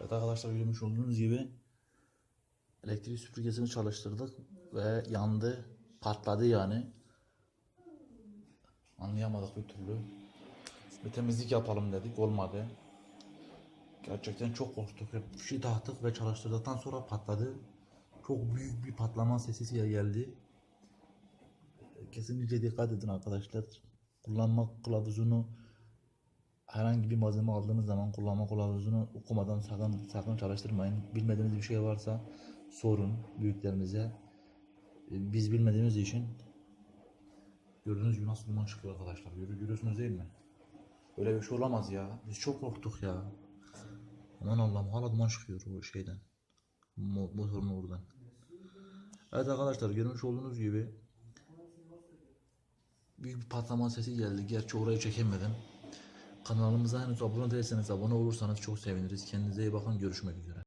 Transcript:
Evet arkadaşlar görmüş olduğunuz gibi elektrik süpürgesini çalıştırdık ve yandı. Patladı yani. Anlayamadık bir türlü. Bir temizlik yapalım dedik olmadı. Gerçekten çok korktuk. Bir şey taktık ve çalıştırdıktan sonra patladı. Çok büyük bir patlama sesi geldi. Kesinlikle dikkat edin arkadaşlar. Kullanma kılavuzunu herhangi bir malzeme aldığınız zaman kullanma kılavuzunu okumadan sakın sakın çalıştırmayın. Bilmediğiniz bir şey varsa sorun büyüklerinize. Ee, Biz bilmediğimiz için gördüğünüz gibi nasıl duman çıkıyor arkadaşlar. Görü- Görüyorsunuz değil mi? Böyle bir şey olamaz ya. Biz çok korktuk ya. Aman Allah'ım hala duman çıkıyor o şeyden. Mo motorun oradan. Evet arkadaşlar görmüş olduğunuz gibi büyük bir patlama sesi geldi. Gerçi orayı çekemedim. Kanalımıza henüz abone değilseniz abone olursanız çok seviniriz. Kendinize iyi bakın. Görüşmek üzere.